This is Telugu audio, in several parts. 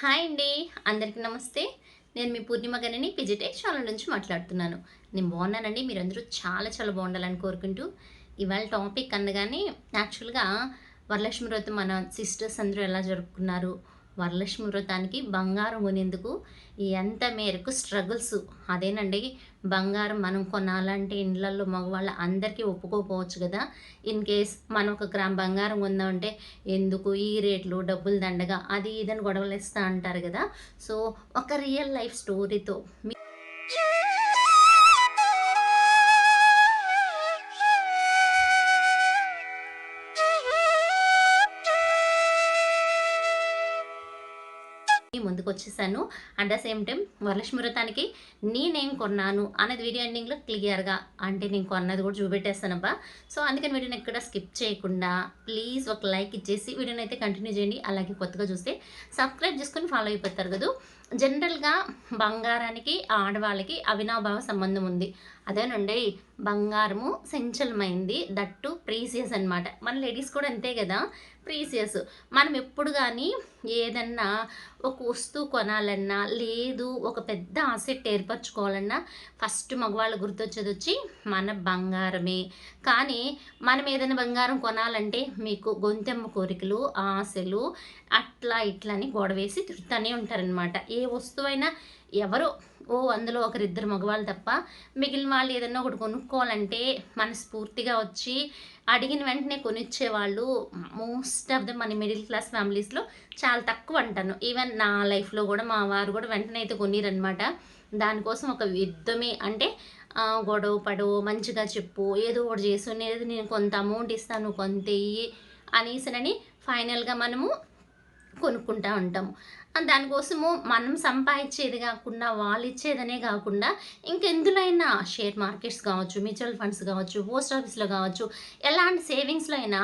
హాయ్ అండి. అందరికీ నమస్తే. నేను మీ పూర్ణిమ గనిని పిజిటెక్ ఛానల్ నుంచి మాట్లాడుతున్నాను. నేను బాగున్నానండి. మీరందరూ చాలా చాలా బాగుండాలని కోరుకుంటూ ఇవాళ టాపిక్ అనగానే యాక్చువల్గా వరలక్ష్మి వ్రతం మన సిస్టర్స్ అందరూ ఎలా జరుపుకున్నారు? వరలక్ష్మి వ్రతానికి బంగారం కొనేందుకు ఎంత మేరకు స్ట్రగుల్స్. అదేనండి బంగారం మనం కొనాలంటే ఇండ్లల్లో మగవాళ్ళ అందరికీ ఒప్పుకోకపోవచ్చు కదా. ఇన్ కేస్ మనం ఒక గ్రామ్ బంగారం కొందామంటే ఎందుకు ఈ రేట్లు డబ్బులు దండగా? అది ఇదని గొడవలు ఇస్తా అంటారు కదా. సో ఒక రియల్ లైఫ్ స్టోరీతో ముందుకు వచ్చేసాను at the same time Varalakshmi వ్రతానికి నేనేం కొన్నాను అనేది వీడియో ఎండింగ్లో క్లియర్గా అంటే నేను కొన్నది కూడా చూపెట్టేస్తానబ్బా. సో అందుకని వీడియోని ఎక్కడ స్కిప్ చేయకుండా ప్లీజ్ ఒక లైక్ ఇచ్చేసి వీడియోని అయితే కంటిన్యూ చేయండి. అలాగే కొత్తగా చూస్తే సబ్స్క్రైబ్ చేసుకొని ఫాలో అయిపోతారు కదా. జనరల్గా బంగారానికి ఆడవాళ్ళకి అవినాభావ సంబంధం ఉంది. అదేనండి బంగారము సెంచలమైంది దట్టు ప్రీసియస్ అనమాట మన లేడీస్ కూడా అంతే కదా ప్రీసియస్. మనం ఎప్పుడు కానీ ఏదన్నా ఒక వస్తువు కొనాలన్నా లేదు ఒక పెద్ద ఆసెట్ ఏర్పరచుకోవాలన్నా ఫస్ట్ మగవాళ్ళు గుర్తొచ్చేది వచ్చి మన బంగారమే. కానీ మనం ఏదైనా బంగారం కొనాలంటే మీకు గొంతెమ్మ కోరికలు ఆశలు అట్లా ఇట్లా అని గొడవేసి తిరుగుతూనే ఉంటారనమాట ఏ వస్తువైనా ఎవరో ఓ అందులో ఒకరిద్దరు మగవాళ్ళు తప్ప మిగిలిన వాళ్ళు ఏదన్నా ఒకటి కొనుక్కోవాలంటే మనస్ఫూర్తిగా వచ్చి అడిగిన వెంటనే కొనిచ్చేవాళ్ళు మోస్ట్ ఆఫ్ ద మన మిడిల్ క్లాస్ ఫ్యామిలీస్లో చాలా తక్కువ అంటాను. ఈవెన్ నా లైఫ్లో కూడా మా వారు కూడా వెంటనే అయితే కొనిరనమాట దానికోసం ఒక యుద్ధమే. అంటే గొడవ పడవ మంచిగా చెప్పు ఏదో ఒకటి చేసు నేను నేను కొంత అమౌంట్ ఇస్తాను కొంత ఇయ్యి అనేసినని ఫైనల్గా మనము కొనుక్కుంటా ఉంటాము. దానికోసము మనం సంపాదించేది కాకుండా వాళ్ళు ఇచ్చేదనే కాకుండా ఇంకెందులో అయినా షేర్ మార్కెట్స్ కావచ్చు మ్యూచువల్ ఫండ్స్ కావచ్చు పోస్ట్ ఆఫీస్లో కావచ్చు ఎలాంటి సేవింగ్స్లో అయినా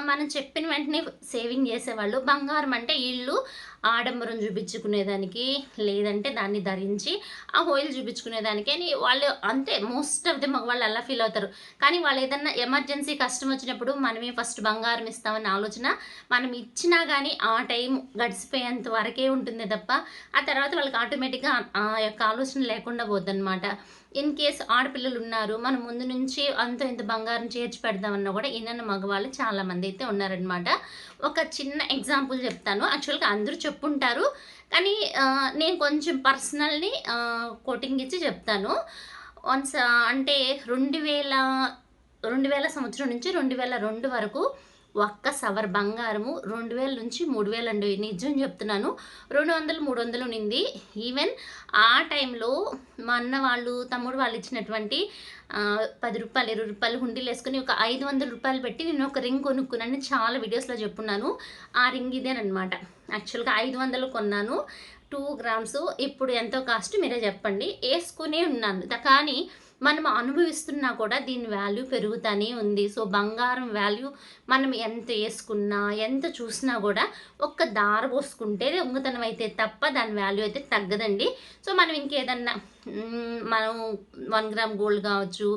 మనం చెప్పిన వెంటనే సేవింగ్ చేసేవాళ్ళు. బంగారం అంటే ఇల్లు ఆడంబరం చూపించుకునేదానికి లేదంటే దాన్ని ధరించి ఆ హోయిల్ చూపించుకునేదానికి అని వాళ్ళు అంతే మోస్ట్ ఆఫ్ ది మగవాళ్ళు అలా ఫీల్ అవుతారు. కానీ వాళ్ళు ఏదన్నా ఎమర్జెన్సీ కష్టం వచ్చినప్పుడు మనమే ఫస్ట్ బంగారం ఇస్తామని ఆలోచన మనం ఇచ్చినా కానీ ఆ టైం గడిచిపోయేంత వరకే ఉంటుంది తప్ప ఆ తర్వాత వాళ్ళకి ఆటోమేటిక్గా ఆ యొక్క ఆలోచన లేకుండా పోద్దనమాట ఇన్ కేస్ ఆడపిల్లలు ఉన్నారు మనం ముందు నుంచి అంత ఇంత బంగారం చేర్చి పెడదామన్నా కూడా ఇన్న మగవాళ్ళు చాలామంది అయితే ఉన్నారనమాట ఒక చిన్న ఎగ్జాంపుల్ చెప్తాను. యాక్చువల్గా అందరూ చెప్పుంటారు కానీ నేను కొంచెం పర్సనల్ని కోటింగ్ ఇచ్చి చెప్తాను. వన్స్ అంటే రెండు వేల రెండు వేల సంవత్సరం నుంచి రెండు వేల రెండు వరకు ఒక్క సవర్ బంగారము రెండు వేల నుంచి మూడు వేలు అండి. నిజం చెప్తున్నాను. రెండు వందలు మూడు వందలు నింది ఈవెన్ ఆ టైంలో మా అన్న వాళ్ళు తమ్ముడు వాళ్ళు ఇచ్చినటువంటి పది రూపాయలు ఇరవై రూపాయలు హుండీలు వేసుకుని ఒక ఐదు వందల రూపాయలు పెట్టి నేను ఒక రింగ్ కొనుక్కున్నాను చాలా వీడియోస్లో చెప్పున్నాను. ఆ రింగ్ ఇదేనమాట యాక్చువల్గా ఐదు వందలు కొన్నాను. టూ గ్రామ్స్ ఇప్పుడు ఎంతో కాస్ట్ మీరే చెప్పండి. వేసుకునే ఉన్నాను. కానీ మనం అనుభవిస్తున్నా కూడా దీని వాల్యూ పెరుగుతూనే ఉంది. సో బంగారం వాల్యూ మనం ఎంత వేసుకున్నా ఎంత చూసినా కూడా ఒక్క దార పోసుకుంటే దొంగతనం అయితే తప్ప దాని వాల్యూ అయితే తగ్గదండి. సో మనం ఇంకేదన్నా మనం వన్ గ్రామ్ గోల్డ్ కావచ్చు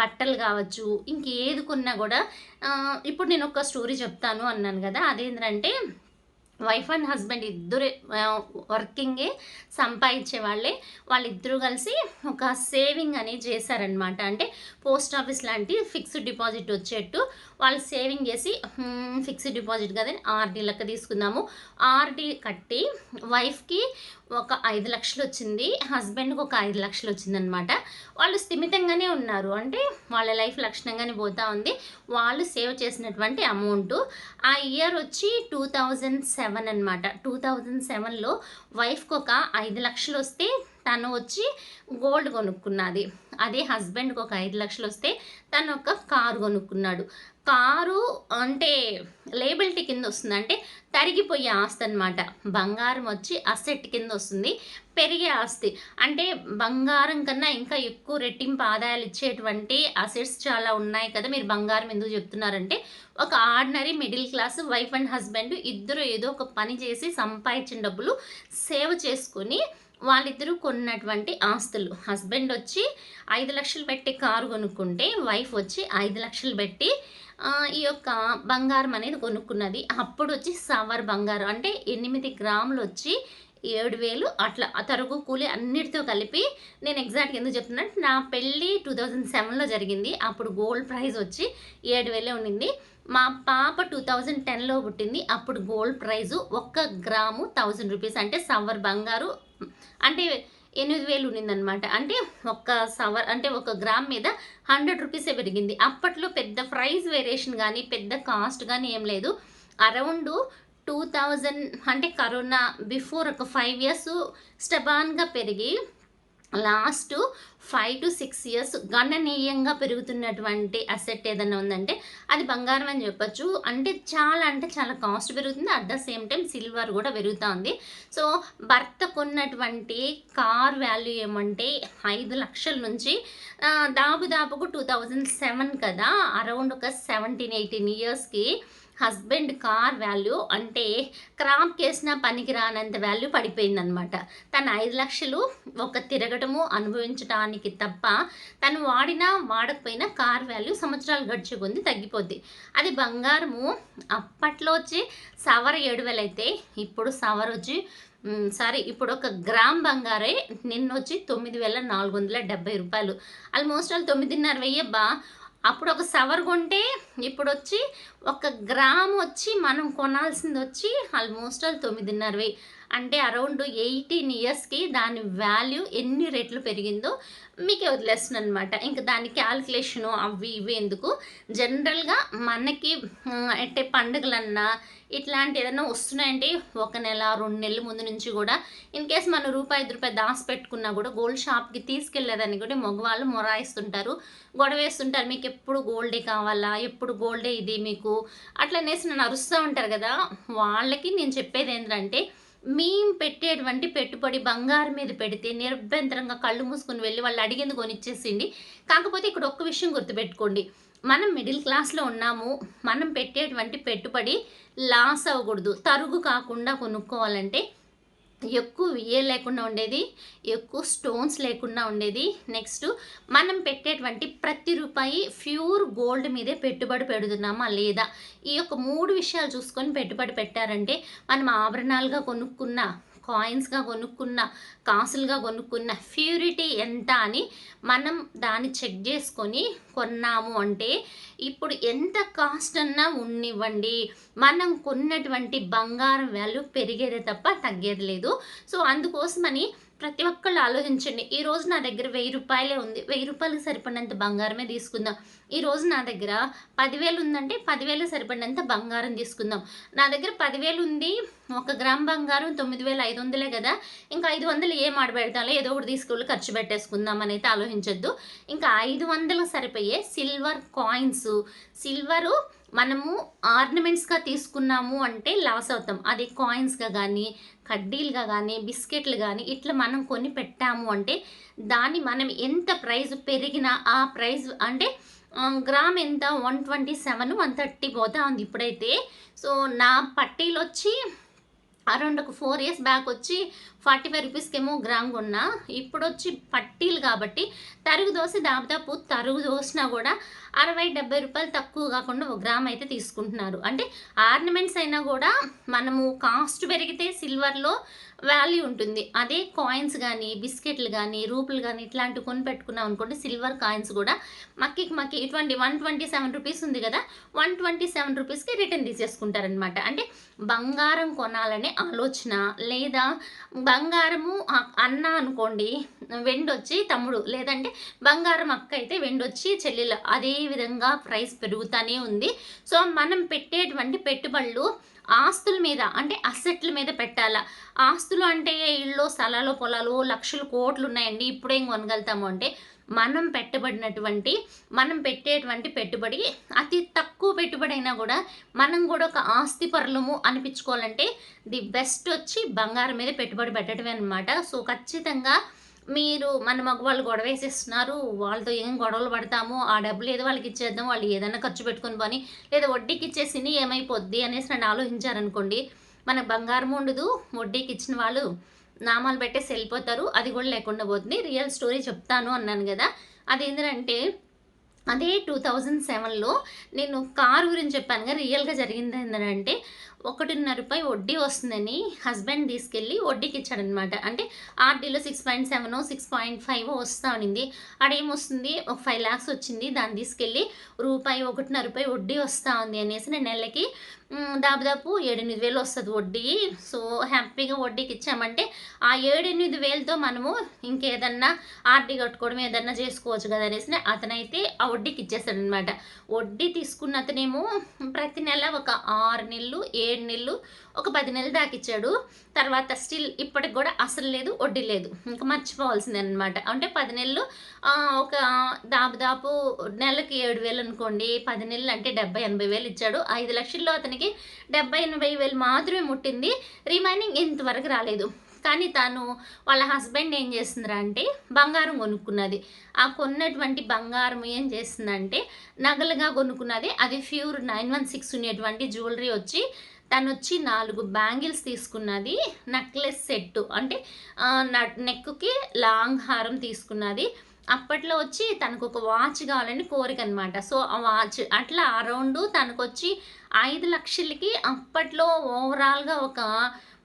బట్టలు కావచ్చు ఇంకేది కొన్నా కూడా ఇప్పుడు నేను ఒక స్టోరీ చెప్తాను అన్నాను కదా. అదేంటంటే వైఫ్ అండ్ హస్బెండ్ ఇద్దరు వర్కింగే సంపాదించే వాళ్ళే. వాళ్ళిద్దరూ కలిసి ఒక సేవింగ్ అనేది చేశారనమాట అంటే పోస్ట్ ఆఫీస్ లాంటి ఫిక్స్డ్ డిపాజిట్ వచ్చేట్టు వాళ్ళు సేవింగ్ చేసి ఫిక్స్డ్ డిపాజిట్ కదని ఆర్డీ లెక్క తీసుకుందాము. ఆర్డీ కట్టి వైఫ్కి ఒక ఐదు లక్షలు వచ్చింది హస్బెండ్కి ఒక ఐదు లక్షలు వచ్చిందనమాట వాళ్ళు స్థిమితంగానే ఉన్నారు. అంటే వాళ్ళ లైఫ్ లక్షణంగానే పోతూ ఉంది. వాళ్ళు సేవ్ చేసినటువంటి అమౌంట్ ఆ ఇయర్ వచ్చి టూ థౌజండ్ సెవెన్ సెవెన్ అనమాట టూ థౌజండ్ సెవెన్లో వైఫ్కి ఒక ఐదు లక్షలు వస్తే తను వచ్చి గోల్డ్ కొనుక్కున్నది. అదే హస్బెండ్కి ఒక ఐదు లక్షలు వస్తే తను ఒక కారు కొనుక్కున్నాడు. కారు అంటే లేబిలిటీ కింద వస్తుంది. అంటే తరిగిపోయే ఆస్తి అనమాట బంగారం వచ్చి అసెట్ కింద వస్తుంది. పెరిగే ఆస్తి. అంటే బంగారం కన్నా ఇంకా ఎక్కువ రెట్టింపు ఆదాయాలు ఇచ్చేటువంటి అసెట్స్ చాలా ఉన్నాయి కదా. మీరు బంగారం ఎందుకు చెప్తున్నారంటే ఒక ordinary middle class wife and husband ఇద్దరు ఏదో ఒక పని చేసి సంపాదించిన డబ్బులు సేవ్ చేసుకొని వాళ్ళిద్దరూ కొన్నటువంటి ఆస్తులు. హస్బెండ్ వచ్చి ఐదు లక్షలు పెట్టి కారు కొనుక్కుంటే వైఫ్ వచ్చి ఐదు లక్షలు పెట్టి ఈ యొక్క బంగారం అనేది కొనుక్కున్నది. అప్పుడు వచ్చి సవర్ బంగారం అంటే ఎనిమిది గ్రాములు వచ్చి ఏడు వేలు అట్లా. తరుగు కూలి అన్నిటితో కలిపి నేను ఎగ్జాక్ట్గా ఎందుకు చెప్తున్నాను నా పెళ్ళి టూ థౌజండ్ సెవెన్లో జరిగింది. అప్పుడు గోల్డ్ ప్రైస్ వచ్చి ఏడు వేలే ఉండింది. మా పాప టూ థౌజండ్ టెన్లో పుట్టింది. అప్పుడు గోల్డ్ ప్రైజు ఒక్క గ్రాము థౌజండ్ రూపీస్. అంటే సవర్ బంగారు అంటే ఎనిమిది వేలు ఉన్నిందనమాట. అంటే ఒక సవర్ అంటే ఒక గ్రామ్ మీద హండ్రెడ్ రూపీసే పెరిగింది. అప్పట్లో పెద్ద ప్రైస్ వేరియేషన్ కానీ పెద్ద కాస్ట్ కానీ ఏం లేదు. అరౌండ్ టూ థౌజండ్ అంటే కరోనా బిఫోర్ ఒక ఫైవ్ ఇయర్స్ స్టబాన్గా పెరిగి last five to six years గణనీయంగా పెరుగుతున్నటువంటి అసెట్ ఏదైనా ఉందంటే అది బంగారం అని చెప్పొచ్చు. అంటే చాలా అంటే చాలా కాస్ట్ పెరుగుతుంది. At the same time silver కూడా పెరుగుతూ ఉంది సో భర్త కొన్నటువంటి కార్ వాల్యూ ఏమంటే ఐదు లక్షల నుంచి దాపు దాపుకు టూ థౌజండ్ సెవెన్ కదా అరౌండ్ ఒక సెవెంటీన్ ఎయిటీన్ ఇయర్స్కి హస్బెండ్ కార్ వాల్యూ అంటే క్రాప్ చేసిన పనికి రానంత వాల్యూ పడిపోయిందనమాట. తను ఐదు లక్షలు ఒక తిరగటము అనుభవించడానికి తప్ప తను వాడినా వాడకపోయినా కార్ వాల్యూ సంవత్సరాలు గడిచే తగ్గిపోద్ది. అది బంగారము. అప్పట్లో వచ్చి సవర ఏడు వేలు అయితే ఇప్పుడు సవర్ వచ్చి సారీ ఇప్పుడు ఒక గ్రామ్ బంగారే నిన్న వచ్చి తొమ్మిది వేల నాలుగు వందల డెబ్బై రూపాయలు. ఆల్మోస్ట్ వాళ్ళు తొమ్మిదిన్నర వెయ్యబ్బా. అప్పుడు ఒక సవర్ కొంటే ఇప్పుడు వచ్చి ఒక గ్రామ్ వచ్చి మనం కొనాల్సింది వచ్చి ఆల్మోస్ట్ ఆల్ తొమ్మిదిన్నర వెయ్యి అంటే అరౌండ్ ఎయిటీన్ ఇయర్స్కి దాని వాల్యూ ఎన్ని రెట్లు పెరిగిందో మీకే వదిలేస్తుంది అనమాట ఇంకా దాని క్యాల్కులేషను అవి ఇవి ఎందుకు? జనరల్గా మనకి అంటే పండుగలన్నా ఇట్లాంటి ఏదైనా వస్తున్నాయంటే ఒక నెల రెండు నెలల ముందు నుంచి కూడా ఇన్ కేస్ మనం రూపాయి ఐదు రూపాయి దాసి పెట్టుకున్నా కూడా గోల్డ్ షాప్కి తీసుకెళ్ళేదాన్ని కూడా మగవాళ్ళు మొరాయిస్తుంటారు గొడవేస్తుంటారు మీకు ఎప్పుడు గోల్డే కావాలా? ఎప్పుడు గోల్డే ఇది మీకు? అట్లనేసి నన్ను అరుస్తూ ఉంటారు కదా. వాళ్ళకి నేను చెప్పేది ఏంటంటే మేము పెట్టేటువంటి పెట్టుబడి బంగారం మీద పెడితే నిరభ్యంతరంగా కళ్ళు మూసుకుని వెళ్ళి వాళ్ళు అడిగింది కొనిచ్చేసింది. కాకపోతే ఇక్కడ ఒక్క విషయం గుర్తుపెట్టుకోండి. మనం మిడిల్ క్లాస్లో ఉన్నాము మనం పెట్టేటువంటి పెట్టుబడి లాస్ అవ్వకూడదు. తరుగు కాకుండా కొనుక్కోవాలంటే ఎక్కువ విఏ లేకుండా ఉండేది ఎక్కువ స్టోన్స్ లేకుండా ఉండేది. నెక్స్ట్ మనం పెట్టేటువంటి ప్రతి రూపాయి ప్యూర్ గోల్డ్ మీదే పెట్టుబడి పెడుతున్నామా లేదా? ఈ యొక్క మూడు విషయాలు చూసుకొని పెట్టుబడి పెట్టారంటే మనం ఆభరణాలుగా కొనుక్కున్న కాయిన్స్గా కొనుక్కున్న కాసులుగా కొనుక్కున్న ప్యూరిటీ ఎంత అని మనం దాన్ని చెక్ చేసుకొని కొన్నాము అంటే ఇప్పుడు ఎంత కాస్ట్ అన్నా ఉన్నివ్వండి. మనం కొన్నటువంటి బంగారం వాల్యూ పెరిగేదే తప్ప తగ్గేది లేదు. సో అందుకోసమని ప్రతి ఒక్కళ్ళు ఆలోచించండి. ఈ రోజు నా దగ్గర వెయ్యి రూపాయలే ఉంది. వెయ్యి రూపాయలకు సరిపడినంత బంగారమే తీసుకుందాం. ఈ రోజు నా దగ్గర పదివేలు ఉందంటే పదివేలు సరిపడినంత బంగారం తీసుకుందాం. నా దగ్గర పదివేలు ఉంది. ఒక గ్రామ్ బంగారం తొమ్మిది వేల ఐదు వందలే కదా? ఇంకా ఐదు వందలు ఏం ఆడబెడతాలో ఏదో ఒకటి తీసుకెళ్ళి ఖర్చు పెట్టేసుకుందాం అని అయితే ఆలోచించొద్దు. ఇంకా ఐదు వందలు సరిపోయే సిల్వర్ కాయిన్స్. సిల్వరు మనము ఆర్నమెంట్స్గా తీసుకున్నాము అంటే లాస్ అవుతాం. అది కాయిన్స్గా కానీ కడ్డీలుగా కానీ బిస్కెట్లు కానీ ఇట్లా మనం కొని పెట్టాము అంటే దాన్ని మనం ఎంత ప్రైజ్ పెరిగినా ఆ ప్రైజ్ అంటే గ్రామ్ ఎంత? One twenty seven one thirty పోతా ఉంది ఇప్పుడైతే. సో నా పట్టీలు వచ్చి అరౌండ్ ఒక ఫోర్ ఇయర్స్ బ్యాక్ వచ్చి ఫార్టీ ఫైవ్ రూపీస్కేమో గ్రామ్ కొన్నా. ఇప్పుడు వచ్చి పట్టీలు కాబట్టి తరుగు దోశ దాదాపు తరుగు దోసినా కూడా అరవై డెబ్బై రూపాయలు తక్కువ కాకుండా ఒక గ్రామ్ అయితే తీసుకుంటున్నారు. అంటే ఆర్నమెంట్స్ అయినా కూడా మనము కాస్ట్ పెరిగితే సిల్వర్లో వాల్యూ ఉంటుంది. అదే కాయిన్స్ కానీ బిస్కెట్లు కానీ రూపులు కానీ ఇట్లాంటివి కొని పెట్టుకున్నాం అనుకోండి సిల్వర్ కాయిన్స్ కూడా మక్కికి మక్కి ఇటువంటి వన్ ట్వంటీ సెవెన్ రూపీస్ ఉంది కదా వన్ ట్వంటీ సెవెన్ రూపీస్కి రిటర్న్ తీసేసుకుంటారనమాట. అంటే బంగారం కొనాలనే ఆలోచన లేదా బంగారము అన్న అనుకోండి వెండొచ్చి తమ్ముడు లేదంటే బంగారం అక్క అయితే వెండొచ్చి చెల్లెలు అదే విధంగా ప్రైస్ పెరుగుతూనే ఉంది. సో మనం పెట్టేటువంటి పెట్టుబడులు ఆస్తుల మీద అంటే అసెట్ల మీద పెట్టాలా? ఆస్తులు అంటే ఇళ్ళు స్థలాలు పొలాలు లక్షలు కోట్లు ఉన్నాయండి. ఇప్పుడేం కొనగలుగుతాము అంటే మనం పెట్టబడినటువంటి మనం పెట్టేటువంటి పెట్టుబడి అతి తక్కువ పెట్టుబడి అయినా కూడా మనం కూడా ఒక ఆస్తి పరులము అనిపించుకోవాలంటే ది బెస్ట్ వచ్చి బంగారం మీద పెట్టుబడి పెట్టడమే అనమాట సో ఖచ్చితంగా మీరు మన మగవాళ్ళు గొడవ వేసేస్తున్నారు వాళ్ళతో ఏం గొడవలు పడతాము ఆ డబ్బులు ఏదో వాళ్ళకి ఇచ్చేద్దాం వాళ్ళు ఏదైనా ఖర్చు పెట్టుకుని పోని లేదా వడ్డీకి ఇచ్చేసి ఏమైపోద్ది అనేసి నన్ను ఆలోచించారనుకోండి మనకు బంగారం ఉండదు వడ్డీకి ఇచ్చిన వాళ్ళు నామాలు పెట్టేసి వెళ్ళిపోతారు అది కూడా లేకుండా పోతుంది రియల్ స్టోరీ చెప్తాను అన్నాను కదా అది ఏంటంటే అదే టూ థౌజండ్ సెవెన్లో నేను కారు గురించి చెప్పాను కదా రియల్గా జరిగింది ఏంటంటే ఒకటిన్నర రూపాయి వడ్డీ వస్తుందని హస్బెండ్ తీసుకెళ్ళి వడ్డీకి ఇచ్చాడనమాట అంటే ఆర్డీలో six point seven six point five వస్తూ ఉండింది. ఆడేమొస్తుంది? ఒక ఫైవ్ ల్యాక్స్ వచ్చింది. దాన్ని తీసుకెళ్ళి రూపాయి ఒకటిన్నర రూపాయి వడ్డీ వస్తూ ఉంది అనేసి నేను నెలకి దాదాపు ఏడెనిమిది వేలు వస్తుంది వడ్డీ. సో హ్యాపీగా వడ్డీకి ఇచ్చామంటే ఆ ఏడెనిమిది వేలతో మనము ఇంకేదన్నా ఆర్డీ కట్టుకోవడం ఏదన్నా చేసుకోవచ్చు కదా అనేసి అతనైతే ఆ వడ్డీకి ఇచ్చేస్తాడు అనమాట వడ్డీ తీసుకున్న అతనేమో ప్రతి నెల ఒక ఆరు నెలలు ఏడు నెలలు ఒక పది నెలలు దాకా ఇచ్చాడు. తర్వాత స్టిల్ ఇప్పటికి కూడా అసలు లేదు వడ్డీ లేదు. ఇంకా మర్చిపోవాల్సిందే అనమాట అంటే పది నెలలు ఒక దాదాపు నెలకి ఏడు వేలు అనుకోండి. పది నెలలు అంటే డెబ్బై ఎనభై వేలు ఇచ్చాడు. ఐదు లక్షల్లో అతనికి డెబ్బై ఎనభై వేలు మాత్రమే ముట్టింది. రిమైనింగ్ ఇంతవరకు రాలేదు. కానీ తను వాళ్ళ హస్బెండ్ ఏం చేస్తుందిరా అంటే బంగారం కొనుక్కున్నది. ఆ కొన్నటువంటి బంగారం ఏం చేస్తుందంటే నగలుగా కొనుక్కున్నది. అది ప్యూర్ నైన్ వన్ సిక్స్ ఉండేటువంటి జ్యువెలరీ వచ్చి తను వచ్చి నాలుగు బ్యాంగిల్స్ తీసుకున్నది. నెక్లెస్ సెట్ అంటే నెక్కి లాంగ్ హారం తీసుకున్నది. అప్పట్లో వచ్చి తనకు ఒక వాచ్ కావాలని కోరిక అనమాట సో ఆ వాచ్ అట్లా అరౌండ్ తనకు వచ్చి ఐదు లక్షలకి అప్పట్లో ఓవరాల్గా ఒక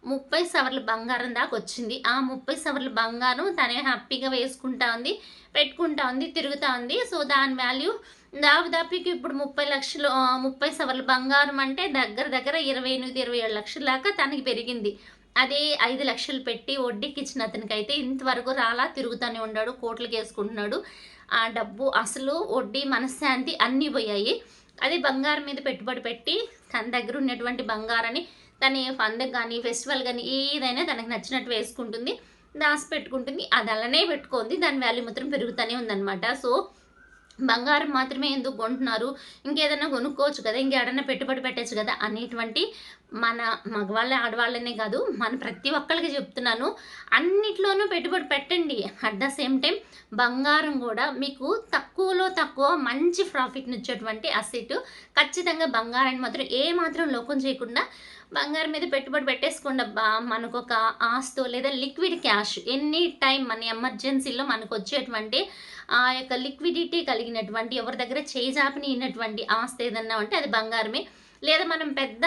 ముప్పై సవర్ల బంగారం దాకా వచ్చింది. ఆ ముప్పై సవర్ల బంగారం తనే హ్యాపీగా వేసుకుంటా ఉంది పెట్టుకుంటా ఉంది తిరుగుతూ ఉంది. సో దాని వాల్యూ దాదాపుకి ఇప్పుడు ముప్పై లక్షలు ముప్పై సవర్ల బంగారం అంటే దగ్గర దగ్గర ఇరవై ఎనిమిది ఇరవై ఏడు లక్షల దాకా తనకి పెరిగింది. అదే ఐదు లక్షలు పెట్టి వడ్డీకి ఇచ్చిన అతనికి అయితే ఇంతవరకు రాలా తిరుగుతూనే ఉన్నాడు కోట్లకి వేసుకుంటున్నాడు. ఆ డబ్బు అసలు వడ్డీ మనశ్శాంతి అన్నీ పోయాయి. అదే బంగారం మీద పెట్టుబడి పెట్టి తన దగ్గర ఉన్నటువంటి బంగారాన్ని తన ఫండ్ కానీ ఫెస్టివల్ కానీ ఏదైనా తనకు నచ్చినట్టు వేసుకుంటుంది దాసి పెట్టుకుంటుంది. అది అలానే పెట్టుకుంది. దాని వాల్యూ మాత్రం పెరుగుతూనే ఉందన్నమాట. సో బంగారం మాత్రమే ఎందుకు కొంటున్నారు? ఇంకేదైనా కొనుక్కోవచ్చు కదా ఇంకేడన్నా పెట్టుబడి పెట్టచ్చు కదా అనేటువంటి మన మగవాళ్ళ ఆడవాళ్ళనే కాదు మన ప్రతి ఒక్కరికి చెప్తున్నాను. అన్నిట్లోనూ పెట్టుబడి పెట్టండి. అట్ ద సేమ్ టైం బంగారం కూడా మీకు తక్కువలో తక్కువ మంచి ప్రాఫిట్ని ఇచ్చేటువంటి అసెట్ ఖచ్చితంగా బంగారాన్ని మాత్రం ఏ మాత్రం లోకం చేయకుండా బంగారం మీద పెట్టుబడి పెట్టేసుకోండి అబ్బా. మనకు ఒక ఆస్తో లేదా లిక్విడ్ క్యాష్ ఎనీ టైం మన ఎమర్జెన్సీలో మనకు వచ్చేటువంటి ఆ యొక్క లిక్విడిటీ కలిగినటువంటి ఎవరి దగ్గర చేజాపినటువంటి ఆస్తి ఏదన్నా ఉంటే అది బంగారమే. లేదా మనం పెద్ద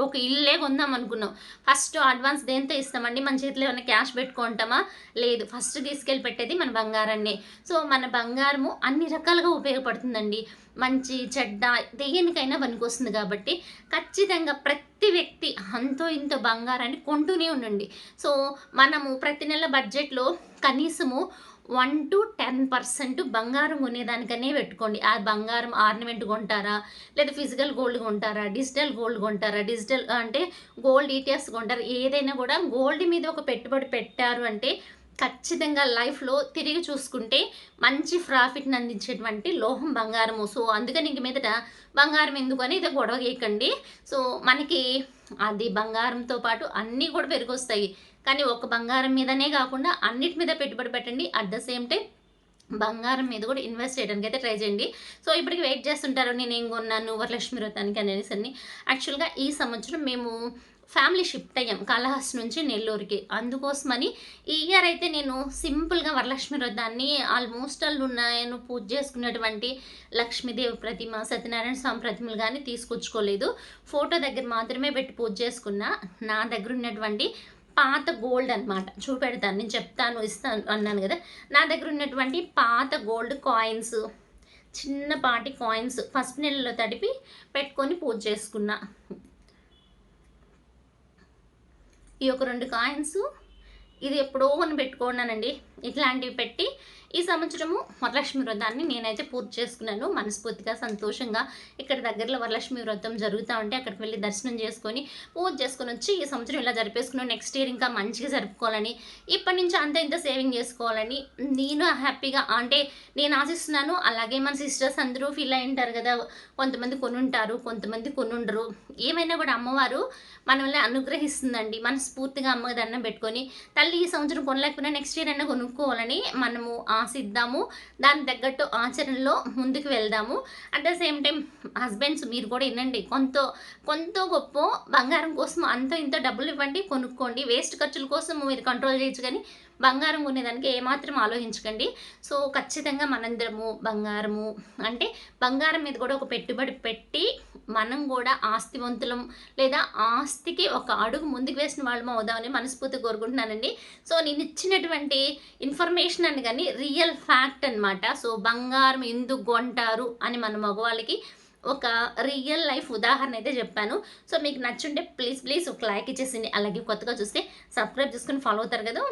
ఒక ఇల్లే కొందాం అనుకున్నాం. ఫస్ట్ అడ్వాన్స్ దేంతో ఇస్తామండి? మన చేతిలో ఏమైనా క్యాష్ పెట్టుకుంటామా? లేదు. ఫస్ట్ తీసుకెళ్ళి పెట్టేది మన బంగారాన్ని. సో మన బంగారము అన్ని రకాలుగా ఉపయోగపడుతుందండి. మంచి చెడ్డ దేనికైనా పనికొస్తుంది కాబట్టి ఖచ్చితంగా ప్రతి వ్యక్తి అంతో ఇంతో బంగారాన్ని కొంటూనే ఉండండి. సో మనము ప్రతి నెల బడ్జెట్లో కనీసము వన్ టు టెన్ పర్సెంట్ బంగారం కొనేదానికనే పెట్టుకోండి. ఆ బంగారం ఆర్నమెంట్ కొంటారా? లేదా ఫిజికల్ గోల్డ్ కొంటారా? డిజిటల్ గోల్డ్ కొంటారా? డిజిటల్ అంటే గోల్డ్ ఈటీఎస్ కొంటారా? ఏదైనా కూడా గోల్డ్ మీద ఒక పెట్టుబడి పెట్టారు అంటే ఖచ్చితంగా లైఫ్లో తిరిగి చూసుకుంటే మంచి ప్రాఫిట్ని అందించేటువంటి లోహం బంగారము. సో అందుకని ఇంక మీదట బంగారం ఎందుకు అని ఇది గొడవ చేయకండి. సో మనకి అది బంగారంతో పాటు అన్నీ కూడా పెరిగొస్తాయి. కానీ ఒక బంగారం మీదనే కాకుండా అన్నిటి మీద పెట్టుబడి పెట్టండి. అట్ ద సేమ్ టైం బంగారం మీద కూడా ఇన్వెస్ట్ చేయడానికి అయితే ట్రై చేయండి. సో ఇప్పటికి వెయిట్ చేస్తుంటారు. నేను ఏం కొన్నాను? వరలక్ష్మి వ్రతానికి అనేసి అన్ని యాక్చువల్గా ఈ సంవత్సరం మేము ఫ్యామిలీ షిఫ్ట్ అయ్యాం. కాళహస్తి నుంచి నెల్లూరుకి. అందుకోసమని ఈ ఇయర్ అయితే నేను సింపుల్గా వరలక్ష్మి వ్రతాన్ని ఆల్మోస్ట్ ఆల్ ఉన్నాయను పూజ చేసుకున్నటువంటి లక్ష్మీదేవి ప్రతిమ సత్యనారాయణ స్వామి ప్రతిమలు కానీ తీసుకొచ్చుకోలేదు. ఫోటో దగ్గర మాత్రమే పెట్టి పూజ చేసుకున్నా. నా దగ్గర ఉన్నటువంటి పాత గోల్డ్ అనమాట చూపెడతాను నేను చెప్తాను ఇస్తాను అన్నాను కదా. నా దగ్గర ఉన్నటువంటి పాత గోల్డ్ కాయిన్స్ చిన్నపాటి కాయిన్స్ ఫస్ట్ నెలలో తడిపి పెట్టుకొని పూజ చేసుకున్నా. ఈ ఒక రెండు కాయిన్స్ ఇది ఎప్పుడో అని పెట్టుకున్నానండి. ఇట్లాంటివి పెట్టి ఈ సంవత్సరము వరలక్ష్మి వ్రతాన్ని నేనైతే పూర్తి చేసుకున్నాను. మనస్ఫూర్తిగా సంతోషంగా ఇక్కడ దగ్గరలో వరలక్ష్మి వ్రతం జరుగుతూ ఉంటే అక్కడికి వెళ్ళి దర్శనం చేసుకొని పూజ చేసుకొని వచ్చి ఈ సంవత్సరం ఇలా జరిపేసుకున్నాను. నెక్స్ట్ ఇయర్ ఇంకా మంచిగా జరుపుకోవాలని ఇప్పటి నుంచి అంత ఇంత సేవింగ్ చేసుకోవాలని నేను హ్యాపీగా అంటే నేను ఆశిస్తున్నాను. అలాగే మన సిస్టర్స్ అందరూ ఫీల్ అయి ఉంటారు కదా కొంతమంది కొనుంటారు కొంతమంది కొనుండరు. ఏమైనా కూడా అమ్మవారు మనల్ని అనుగ్రహిస్తుందండి. మనస్ఫూర్తిగా అమ్మ దండం పెట్టుకొని మళ్ళీ ఈ సంవత్సరం కొనలేకపోయినా నెక్స్ట్ ఇయర్ అయినా కొనుక్కోవాలని మనము ఆశిద్దాము. దాని తగ్గట్టు ఆచరణలో ముందుకు వెళ్దాము. At the same time husbands మీరు కూడా వినండి. కొంత కొంత గొప్ప బంగారం కోసం అంత ఇంత డబ్బులు ఇవ్వండి కొనుక్కోండి. వేస్ట్ ఖర్చుల కోసం మీరు కంట్రోల్ చేయొచ్చు కానీ బంగారం కొనేదానికి ఏమాత్రం ఆలోచించకండి. సో ఖచ్చితంగా మనందరము బంగారము అంటే బంగారం మీద కూడా ఒక పెట్టుబడి పెట్టి మనం కూడా ఆస్తివంతులం లేదా ఆస్తికి ఒక అడుగు ముందుకు వేసిన వాళ్ళం అవుదామని మనస్ఫూర్తి కోరుకుంటున్నానండి. సో నేను ఇచ్చినటువంటి ఇన్ఫర్మేషన్ అని కానీ రియల్ ఫ్యాక్ట్ అనమాట సో బంగారం ఎందుకు కొంటారు అని మన మగవాళ్ళకి ఒక రియల్ లైఫ్ ఉదాహరణ అయితే చెప్పాను. సో మీకు నచ్చుంటే ప్లీజ్ ప్లీజ్ ఒక లైక్ ఇచ్చేసింది అలాగే కొత్తగా చూస్తే సబ్స్క్రైబ్ చేసుకుని ఫాలో అవుతారు కదా.